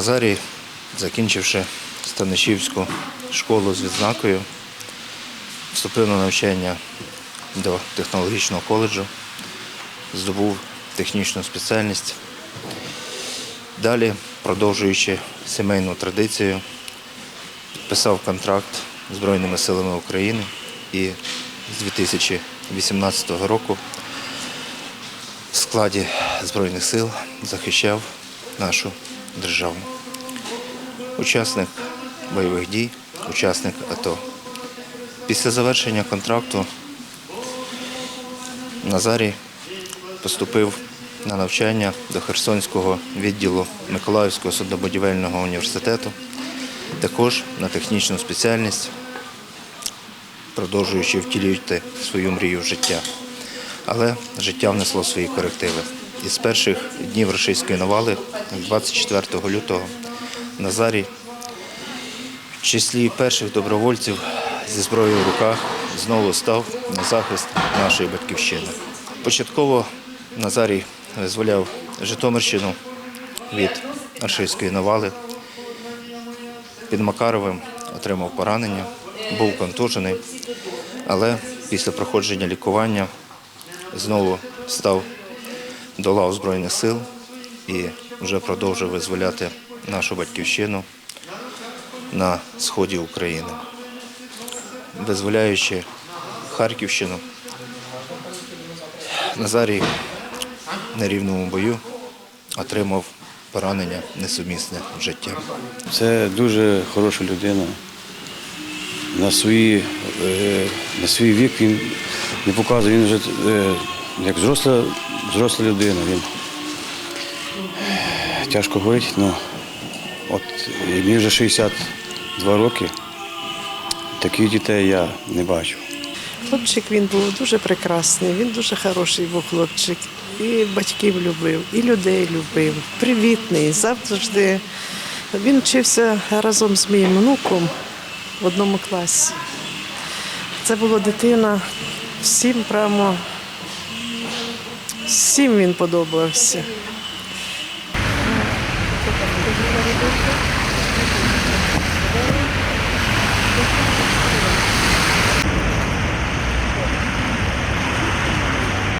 Назарій, закінчивши Станишівську школу з відзнакою, вступив на навчання до технологічного коледжу, здобув технічну спеціальність. Далі, продовжуючи сімейну традицію, підписав контракт з Збройними силами України і з 2018 року в складі Збройних сил захищав нашу державу. Учасник бойових дій, учасник АТО. Після завершення контракту Назарій поступив на навчання до Херсонського відділу Миколаївського суднобудівельного університету, також на технічну спеціальність, продовжуючи втілювати свою мрію в життя. Але життя внесло свої корективи. І з перших днів російської навали, 24 лютого, Назарій в числі перших добровольців зі зброєю в руках знову став на захист нашої батьківщини. Початково Назарій визволяв Житомирщину від рашистської навали. Під Макаровим отримав поранення, був контужений, але після проходження лікування знову став до лав сил і вже продовжив визволяти нашу батьківщину на сході України. Визволяючи Харківщину, Назарій на рівному бою отримав поранення несумісне з життям. Це дуже хороша людина. На, свої, е, на свій вік він не показує, він вже е, як взросла, взросла людина. Він тяжко говорити, але от мені вже 62 роки. Таких дітей я не бачу. Хлопчик він був дуже прекрасний, він дуже хороший був хлопчик. І батьків любив, і людей любив, привітний, завжди. Він вчився разом з моїм внуком в одному класі. Це була дитина, всім прямо, всім він подобався.